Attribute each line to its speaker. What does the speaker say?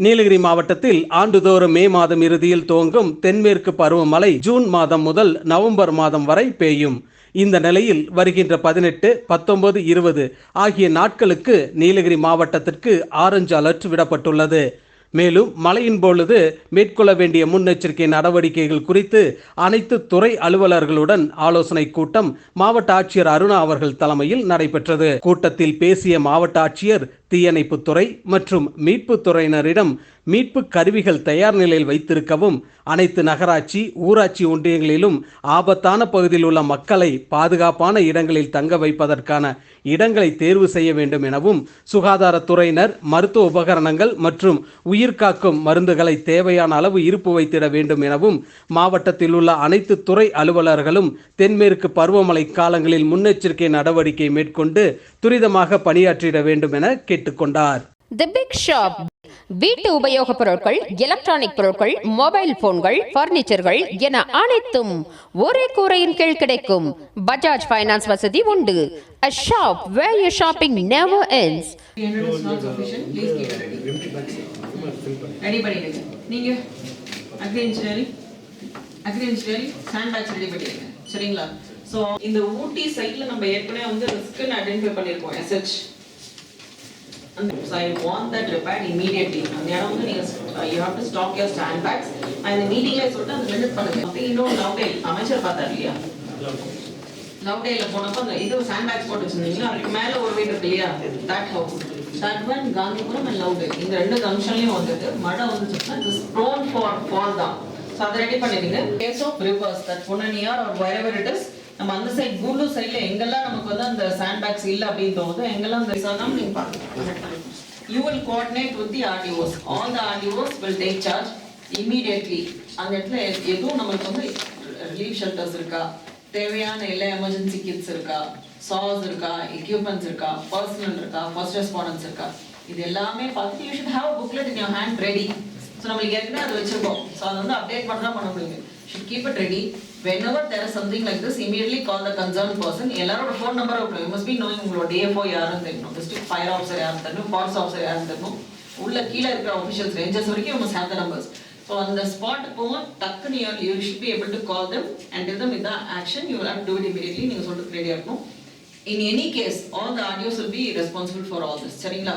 Speaker 1: நீலகிரி மாவட்டத்தில் ஆண்டுதோறும் மே மாதம் இறுதியில் துவங்கும் தென்மேற்கு பருவமழை ஜூன் மாதம் முதல் நவம்பர் மாதம் வரை பெய்யும். இந்த நிலையில் வருகின்ற பதினெட்டு பத்தொன்பது இருபது ஆகிய நாட்களுக்கு நீலகிரி மாவட்டத்திற்கு ஆரஞ்சு அலர்ட் விடப்பட்டுள்ளது. மேலும் மழையின் பொழுது மேற்கொள்ள வேண்டிய முன்னெச்சரிக்கை நடவடிக்கைகள் குறித்து அனைத்து துறை அலுவலர்களுடன் ஆலோசனை கூட்டம் மாவட்ட ஆட்சியர் அருணா அவர்கள் தலைமையில் நடைபெற்றது. கூட்டத்தில் பேசிய மாவட்ட ஆட்சியர் தீயணைப்புத்துறை மற்றும் மீட்புத் துறையினரிடம் மீட்பு கருவிகள் தயார் நிலையில் வைத்திருக்கவும் அனைத்து நகராட்சி ஊராட்சி ஒன்றியங்களிலும் ஆபத்தான பகுதியில் உள்ள மக்களை பாதுகாப்பான இடங்களில் தங்க வைப்பதற்கான இடங்களை தேர்வு செய்ய வேண்டும் எனவும் சுகாதாரத்துறையினர் மருத்துவ உபகரணங்கள் மற்றும் உயிர்காக்கும் மருந்துகளை தேவையான அளவு இருப்பு வைத்திட வேண்டும் எனவும் மாவட்டத்தில் உள்ள அனைத்து துறை அலுவலர்களும் தென்மேற்கு பருவமழை காலங்களில் முன்னெச்சரிக்கை நடவடிக்கை மேற்கொண்டு துரிதமாக பணியாற்றிட வேண்டும் என கேட்டுக்கொண்டார்.
Speaker 2: தி பிக் ஷாப் வீட்டு உபயோகப் பொருட்கள் எலக்ட்ரானிக் பொருட்கள் மொபைல் போன்கள் பர்னிச்சர்கள் என அனைத்தும் ஒரே கூரையின் கீழ் கிடைக்கும். பஜாஜ் ஃபைனான்ஸ் வசதி உண்டு. A shop where your shopping never ends.
Speaker 3: நீங்க agri engineering agri engineering sand bags ready பண்ணிடுங்க சரிங்களா? ஸோ இந்த ஊட்டி சைட்ல நம்ம ஏற்கனவே வந்து ரிஸ்க்னு ஐடென்டிஃபை பண்ணியிருக்கோம் எஸ்ஹெச் அந்த I want that repaired immediately அந்த இடம் வந்து நீங்க you have to stack your sand bags நான் இந்த மீட்டிங்ல சொல்லிட்டு அந்த விசிட் பண்ணுங்க அப்படி இன்னொரு லவ் அமைச்சர் பார்த்தார் இல்லையா? லவ் டேல போனப்போ அந்த இது சாண்ட் பேக்ஸ் போட்டு வச்சிருந்தீங்களா? அதுக்கு மேல ஒரு வீடு இருக்கு இல்லையா? That house that one Gandhipuram and Lovedale இந்த ரெண்டு ஜங்ஷன்லயும் வந்துட்டு மழை வந்துச்சுன்னா it is prone for fall தான். ஸோ அதை ரெடி பண்ணிடுங்க case of rivers that Ponnaniyar or wherever it is நம்ம அந்த சைடு கூடலூர் சைடில் எங்கெல்லாம் நமக்கு வந்து அந்த சாண்ட் பேக்ஸ் இல்ல அப்படின்னு தோணுதோ எங்கெல்லாம் அந்த ரிசார்ட் நீங்க பாருங்க you will coordinate with the RDOs all the RDOs will take charge immediately அந்த இடத்துல எதுவும் நம்மளுக்கு வந்து ரிலீஃப் ஷெல்டர்ஸ் இருக்கா? தேவையான எல்லா எமர்ஜென்சி கிட்ஸ் இருக்கா? சாஸ் இருக்கா? எக்யூப்மெண்ட்ஸ் இருக்கா? பர்சனல் இருக்கா? ஃபர்ஸ்ட் ரெஸ்பாண்டன்ஸ் இருக்கா? இது எல்லாமே பார்த்து you should have booklet in your hand ready so நம்மளுக்கு ஏற்கனவே அது வச்சிருக்கோம். ஸோ அதை வந்து அப்டேட் பண்ண பண்ண முடியும் should keep it ready whenever there something like like this call the concern person எல்லாரோட ஃபோன் நம்பர் இருக்கணும் யூ மஸ்ட் பி நோயிங் உங்களோட டிஎஃப்ஓ யாருன்னு தெரியணும் டிஸ்ட்ரிக்ட் ஃபயர் ஆஃபீஸர் யாரும் தெரியணும் ஃபாரஸ்ட் ஆஃபீஸர் யாரும் தெரியணும் உள்ள கீழே இருக்கிற ஆஃபீஷியல்ஸ் ரேஞ்சர்ஸ் வரைக்கும் you must have the numbers so அந்த ஸ்பாட்டுக்கு போகும் டக்குன்னு you you should be able to call them and tell them இதான் action you have to do immediately immediately சொல்லிட்டு ரெடியாக இருக்கும் in any case all the ADOs will be responsible for all this சரிங்களா?